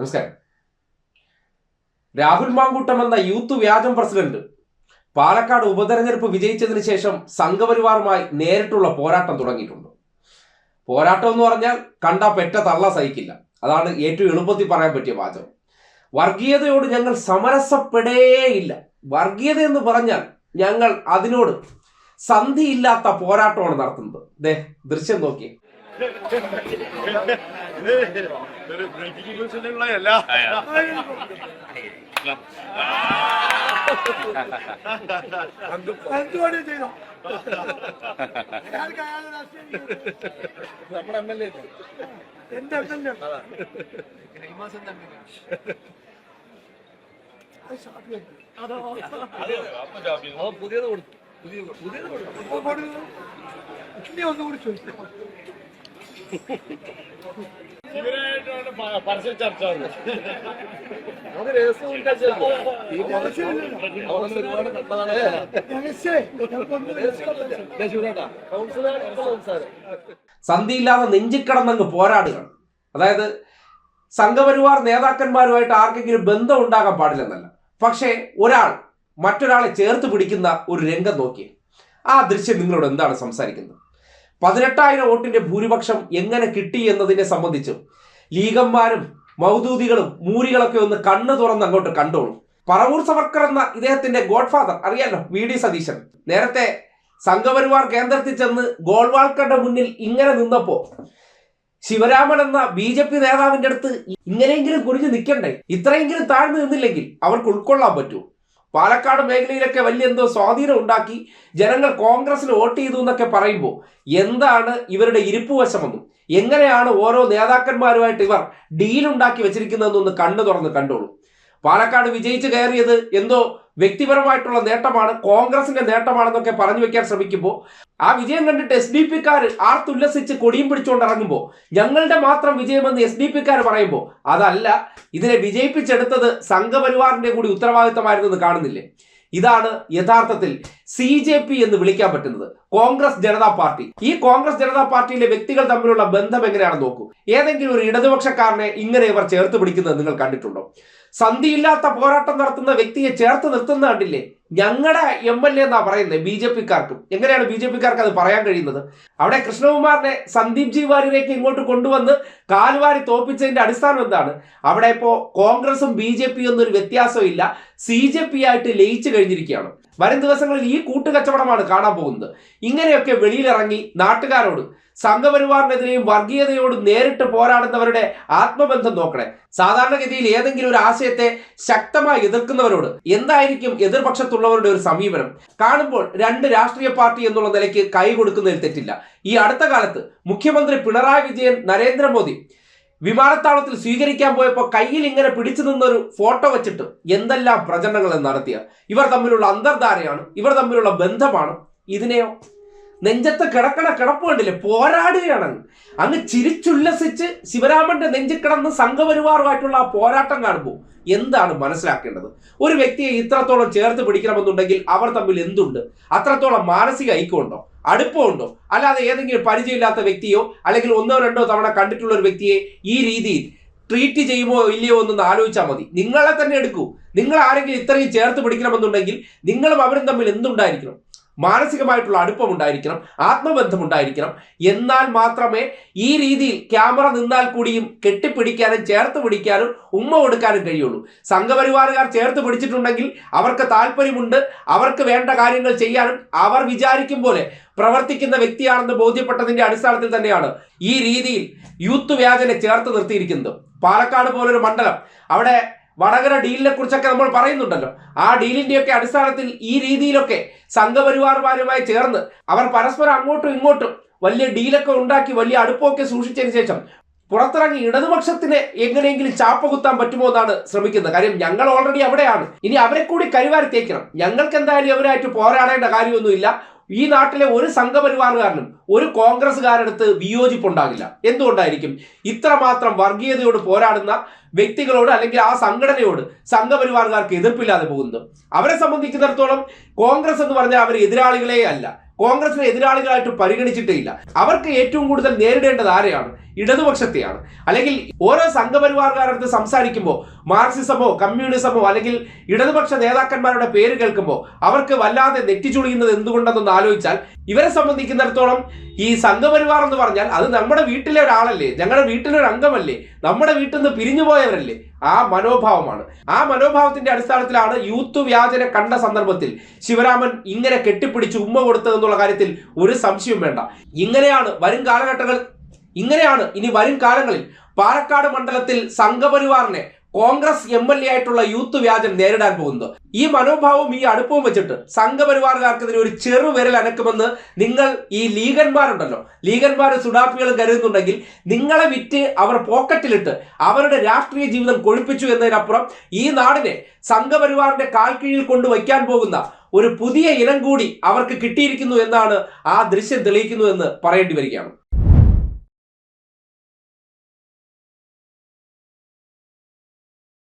നമസ്കാരം. രാഹുൽ മാങ്കൂട്ടം എന്ന യൂത്ത് വ്യാജം പ്രസിഡന്റ് പാലക്കാട് ഉപതെരഞ്ഞെടുപ്പ് വിജയിച്ചതിന് ശേഷം സംഘപരിവാറുമായി നേരിട്ടുള്ള പോരാട്ടം തുടങ്ങിയിട്ടുണ്ട്. പോരാട്ടം എന്ന് പറഞ്ഞാൽ കണ്ട പെറ്റ തള്ള സഹിക്കില്ല. അതാണ് ഏറ്റവും എളുപ്പത്തിൽ പറയാൻ പറ്റിയ വാചകം. വർഗീയതയോട് ഞങ്ങൾ സമരസപ്പെടേയില്ല. വർഗീയത എന്ന് പറഞ്ഞാൽ ഞങ്ങൾ അതിനോട് സന്ധിയില്ലാത്ത പോരാട്ടമാണ് നടത്തുന്നത്. ദേ ദൃശ്യം നോക്കി രാഷ്ട്രീയം നമ്മുടെ എം പുതിയത് കൊടുത്തു പുതിയ പുതിയത് കൊടുത്തു ഇനി ഒന്നുകൂടി ചോദിച്ചു ഇവരായിട്ടാണ് പരസ്യ ചർച്ച അത് രഹസ്യം ഒരുപാട് കണ്ടതാണ് സന്ധിയില്ലാതെ നെഞ്ചിക്കടന്നങ്ങ് പോരാടുകൾ അതായത് സംഘപരിവാർ നേതാക്കന്മാരുമായിട്ട് ആർക്കെങ്കിലും ബന്ധം ഉണ്ടാകാൻ പാടില്ലെന്നല്ല. പക്ഷേ ഒരാൾ മറ്റൊരാളെ ചേർത്ത് പിടിക്കുന്ന ഒരു രംഗം നോക്കി ആ ദൃശ്യം നിങ്ങളോട് എന്താണ് സംസാരിക്കുന്നത്? പതിനെട്ടായിരം വോട്ടിന്റെ ഭൂരിപക്ഷം എങ്ങനെ കിട്ടി എന്നതിനെ സംബന്ധിച്ചും ലീഗന്മാരും മൗദൂദികളും മൂരികളൊക്കെ ഒന്ന് കണ്ണു തുറന്ന് അങ്ങോട്ട് കണ്ടോളും. പറവൂർ സവർക്കർ എന്ന ഇദ്ദേഹത്തിന്റെ ഗോഡ് ഫാദർ അറിയാലോ വി ഡി സതീശൻ. നേരത്തെ സംഘപരിവാർ കേന്ദ്രത്തിൽ ചെന്ന് ഗോൾവാൾക്കറുടെ മുന്നിൽ ഇങ്ങനെ നിന്നപ്പോ ശിവരാമൻ എന്ന ബി ജെ പി നേതാവിന്റെ അടുത്ത് ഇങ്ങനെയെങ്കിലും കുറിഞ്ഞ് നിൽക്കണ്ടേ? ഇത്രയെങ്കിലും താഴ്ന്നു നിന്നില്ലെങ്കിൽ അവർക്ക് ഉൾക്കൊള്ളാൻ പറ്റൂ. പാലക്കാട് മേഖലയിലൊക്കെ വലിയ എന്തോ സ്വാധീനം ഉണ്ടാക്കി ജനങ്ങൾ കോൺഗ്രസിൽ വോട്ട് ചെയ്തു എന്നൊക്കെ പറയുമ്പോൾ എന്താണ് ഇവരുടെ ഇരിപ്പ് വശമെന്നും എങ്ങനെയാണ് ഓരോ നേതാക്കന്മാരുമായിട്ട് ഇവർ ഡീലുണ്ടാക്കി വെച്ചിരിക്കുന്നതെന്നൊന്ന് കണ്ണു തുറന്ന് കണ്ടോളൂ. പാലക്കാട് വിജയിച്ച് കയറിയത് എന്തോ വ്യക്തിപരമായിട്ടുള്ള നേട്ടമാണ് കോൺഗ്രസിന്റെ നേട്ടമാണെന്നൊക്കെ പറഞ്ഞു വെക്കാൻ ശ്രമിക്കുമ്പോൾ ആ വിജയം കണ്ടിട്ട് എസ് ഡി പിക്കാർ ആർത്തുല്ലസിച്ച് കൊടിയും പിടിച്ചുകൊണ്ട് ഇറങ്ങുമ്പോൾ ഞങ്ങളുടെ മാത്രം വിജയമെന്ന് എസ് ഡി പിക്കാർ പറയുമ്പോൾ അതല്ല ഇതിനെ വിജയിപ്പിച്ചെടുത്തത് സംഘപരിവാറിന്റെ കൂടി ഉത്തരവാദിത്തമായിരുന്നെന്ന് കാണുന്നില്ലേ? ഇതാണ് യഥാർത്ഥത്തിൽ സി ജെ പി എന്ന് വിളിക്കാൻ പറ്റുന്നത് കോൺഗ്രസ് ജനതാ പാർട്ടി. ഈ കോൺഗ്രസ് ജനതാ പാർട്ടിയിലെ വ്യക്തികൾ തമ്മിലുള്ള ബന്ധം എങ്ങനെയാണെന്ന് നോക്കൂ. ഏതെങ്കിലും ഒരു ഇടതുപക്ഷക്കാരനെ ഇങ്ങനെ ഇവർ ചേർത്ത് പിടിക്കുന്നത് നിങ്ങൾ കണ്ടിട്ടുണ്ടോ? സന്ധിയില്ലാത്ത പോരാട്ടം നടത്തുന്ന വ്യക്തിയെ ചേർത്ത് നിർത്തുന്ന കണ്ടില്ലേ? ഞങ്ങളുടെ എം എൽ എ എന്നാ പറയുന്നത് ബി ജെ പിക്കാർക്കും. എങ്ങനെയാണ് ബി ജെ പിക്കാർക്ക് അത് പറയാൻ കഴിയുന്നത്? അവിടെ കൃഷ്ണകുമാറിനെ സന്ദീപ് ജി വാര്യരേക്ക് ഇങ്ങോട്ട് കൊണ്ടുവന്ന് കാൽവാരി തോപ്പിച്ചതിന്റെ അടിസ്ഥാനം എന്താണ്? അവിടെ ഇപ്പോ കോൺഗ്രസും ബി ജെ പി ഒന്നും ഒരു വ്യത്യാസവും ഇല്ല സി ജെ പി ആയിട്ട് ലയിച്ചു കഴിഞ്ഞിരിക്കുകയാണ്. വരും ദിവസങ്ങളിൽ ഈ കൂട്ടുകച്ചവടമാണ് കാണാൻ പോകുന്നത്. ഇങ്ങനെയൊക്കെ വെളിയിലിറങ്ങി നാട്ടുകാരോട് സംഘപരിവാറിനെതിരെയും വർഗീയതയോട് നേരിട്ട് പോരാടുന്നവരുടെ ആത്മബന്ധം നോക്കണേ. സാധാരണഗതിയിൽ ഏതെങ്കിലും ഒരു ആശയത്തെ ശക്തമായി എതിർക്കുന്നവരോട് എന്തായിരിക്കും എതിർപക്ഷത്തുള്ളവരുടെ ഒരു സമീപനം? കാണുമ്പോൾ രണ്ട് രാഷ്ട്രീയ പാർട്ടി എന്നുള്ള നിലയ്ക്ക് കൈ കൊടുക്കുന്നതിൽ തെറ്റില്ല. ഈ അടുത്ത കാലത്ത് മുഖ്യമന്ത്രി പിണറായി വിജയൻ നരേന്ദ്രമോദി വിമാനത്താവളത്തിൽ സ്വീകരിക്കാൻ പോയപ്പോൾ കയ്യിൽ ഇങ്ങനെ പിടിച്ചു നിന്നൊരു ഫോട്ടോ വെച്ചിട്ട് എന്തെല്ലാം പ്രചരണങ്ങൾ നടത്തിയ. ഇവർ തമ്മിലുള്ള അന്തർധാരയാണ് ഇവർ തമ്മിലുള്ള ബന്ധമാണ് ഇതിനെയോ നെഞ്ചത്ത് കിടക്കണ കിടപ്പ് കണ്ടില്ലേ? പോരാടുകയാണ്. അങ്ങ്. അങ്ങ് ചിരിച്ചുല്ലസിച്ച് ശിവരാമന്റെ നെഞ്ചിൽ കിടന്ന് സംഘപരിവാറുമായിട്ടുള്ള ആ പോരാട്ടം കാണുമ്പോൾ എന്താണ് മനസ്സിലാക്കേണ്ടത്? ഒരു വ്യക്തിയെ ഇത്രത്തോളം ചേർത്ത് പിടിക്കണമെന്നുണ്ടെങ്കിൽ അവർ തമ്മിൽ എന്തുണ്ട്? അത്രത്തോളം മാനസിക ഐക്യമുണ്ടോ? അടുപ്പമുണ്ടോ? അല്ലാതെ ഏതെങ്കിലും പരിചയമില്ലാത്ത വ്യക്തിയോ അല്ലെങ്കിൽ ഒന്നോ രണ്ടോ തവണ കണ്ടിട്ടുള്ള ഒരു വ്യക്തിയെ ഈ രീതിയിൽ ട്രീറ്റ് ചെയ്യുമോ ഇല്ലയോ എന്നൊന്ന് ആലോചിച്ചാൽ മതി. നിങ്ങളെ തന്നെ എടുക്കൂ. നിങ്ങൾ ആരെങ്കിലും ഇത്രയും ചേർത്ത് പിടിക്കണമെന്നുണ്ടെങ്കിൽ നിങ്ങളും അവരും തമ്മിൽ എന്തുണ്ടായിരിക്കണം? മാനസികമായിട്ടുള്ള അടുപ്പം ഉണ്ടായിരിക്കണം ആത്മബന്ധം ഉണ്ടായിരിക്കണം എന്നാൽ മാത്രമേ ഈ രീതിയിൽ ക്യാമറ നിന്നാൽ കൂടിയും കെട്ടിപ്പിടിക്കാനും ചേർത്ത് പിടിക്കാനും ഉമ്മ കൊടുക്കാനും കഴിയുള്ളൂ. സംഘപരിവാറുകാർ ചേർത്ത് പിടിച്ചിട്ടുണ്ടെങ്കിൽ അവർക്ക് താല്പര്യമുണ്ട് അവർക്ക് വേണ്ട കാര്യങ്ങൾ ചെയ്യാനും അവർ വിചാരിക്കും പോലെ പ്രവർത്തിക്കുന്ന വ്യക്തിയാണെന്ന് ബോധ്യപ്പെട്ടതിന്റെ അടിസ്ഥാനത്തിൽ തന്നെയാണ് ഈ രീതിയിൽ യൂത്ത് വ്യാജനെ ചേർത്ത് നിർത്തിയിരിക്കുന്നത്. പാലക്കാട് പോലൊരു മണ്ഡലം അവിടെ വടകര ഡീലിനെ കുറിച്ചൊക്കെ നമ്മൾ പറയുന്നുണ്ടല്ലോ. ആ ഡീലിന്റെയൊക്കെ അടിസ്ഥാനത്തിൽ ഈ രീതിയിലൊക്കെ സംഘപരിവാറുമാരുമായി ചേർന്ന് അവർ പരസ്പരം അങ്ങോട്ടും ഇങ്ങോട്ടും വലിയ ഡീലൊക്കെ ഉണ്ടാക്കി വലിയ അടുപ്പമൊക്കെ സൂക്ഷിച്ചതിന് ശേഷം പുറത്തിറങ്ങി ഇടതുപക്ഷത്തിന് എങ്ങനെയെങ്കിലും ചാപ്പ കുത്താൻ പറ്റുമോ എന്നാണ് ശ്രമിക്കുന്നത്. കാര്യം ഞങ്ങൾ ഓൾറെഡി അവിടെയാണ്. ഇനി അവരെ കൂടി കരിവാരി തേക്കണം. ഞങ്ങൾക്ക് എന്തായാലും അവരായിട്ട് പോരാടേണ്ട കാര്യമൊന്നുമില്ല. ഈ നാട്ടിലെ ഒരു സംഘപരിവാറുകാരനും ഒരു കോൺഗ്രസ്സുകാരടുത്ത് വിയോജിപ്പുണ്ടാകില്ല. എന്തുകൊണ്ടായിരിക്കും? ഇത്രമാത്രം വർഗീയതയോട് പോരാടുന്ന വ്യക്തികളോട് അല്ലെങ്കിൽ ആ സംഘടനയോട് സംഘപരിവാറുകാർക്ക് എതിർപ്പില്ലാതെ പോകുന്നത്? അവരെ സംബന്ധിക്കുന്നിടത്തോളം കോൺഗ്രസ് എന്ന് പറഞ്ഞാൽ അവർ എതിരാളികളെ അല്ല. കോൺഗ്രസിനെ എതിരാളികളായിട്ട് പരിഗണിച്ചിട്ടേ ഇല്ല അവർക്ക് ഏറ്റവും കൂടുതൽ നേരിടേണ്ടത് ആരെയാണ്? ഇടതുപക്ഷത്തെയാണ്. അല്ലെങ്കിൽ ഓരോ സംഘപരിവാറുകാരടുത്ത് സംസാരിക്കുമ്പോൾ മാർക്സിസമോ കമ്മ്യൂണിസമോ അല്ലെങ്കിൽ ഇടതുപക്ഷ നേതാക്കന്മാരുടെ പേര് കേൾക്കുമ്പോൾ അവർക്ക് വല്ലാതെ നെറ്റിച്ചുളിയുന്നത് എന്തുകൊണ്ടെന്നൊന്ന് ആലോചിച്ചാൽ ഇവരെ സംബന്ധിക്കുന്നിടത്തോളം ഈ സംഘപരിവാർ എന്ന് പറഞ്ഞാൽ അത് നമ്മുടെ വീട്ടിലെ ഒരാളല്ലേ? ഞങ്ങളുടെ വീട്ടിലെ ഒരു അംഗമല്ലേ നമ്മുടെ വീട്ടിൽ നിന്ന് പിരിഞ്ഞു പോയവരല്ലേ ആ മനോഭാവമാണ്. ആ മനോഭാവത്തിന്റെ അടിസ്ഥാനത്തിലാണ് യൂത്ത് വ്യാജനെ കണ്ട സന്ദർഭത്തിൽ ശിവരാമൻ ഇങ്ങനെ കെട്ടിപ്പിടിച്ച് ഉമ്മ കൊടുത്തതെന്നുള്ള കാര്യത്തിൽ ഒരു സംശയവും വേണ്ട. ഇങ്ങനെയാണ് വരും കാലഘട്ടങ്ങൾ ഇങ്ങനെയാണ് ഇനി വരും കാലങ്ങളിൽ പാലക്കാട് മണ്ഡലത്തിൽ സംഘപരിവാറിനെ കോൺഗ്രസ് എം എൽ എ ആയിട്ടുള്ള യൂത്ത് വ്യാജം നേരിടാൻ പോകുന്നത്. ഈ മനോഭാവവും ഈ അടുപ്പവും വെച്ചിട്ട് സംഘപരിവാറുകാർക്കെതിരെ ഒരു ചെറു വിരൽ അനക്കുമെന്ന് നിങ്ങൾ ഈ ലീഗന്മാരുണ്ടല്ലോ. ലീഗന്മാർ സുഡാപ്പികൾ കരുതുന്നുണ്ടെങ്കിൽ നിങ്ങളെ വിറ്റ് അവർ പോക്കറ്റിലിട്ട് അവരുടെ രാഷ്ട്രീയ ജീവിതം കൊഴിപ്പിച്ചു എന്നതിനപ്പുറം ഈ നാടിനെ സംഘപരിവാറിന്റെ കാൽക്കീഴിൽ കൊണ്ടുവയ്ക്കാൻ പോകുന്ന ഒരു പുതിയ ഇനം കൂടി അവർക്ക് കിട്ടിയിരിക്കുന്നു എന്നാണ് ആ ദൃശ്യം തെളിയിക്കുന്നു എന്ന് പറയേണ്ടി വരികയാണ്.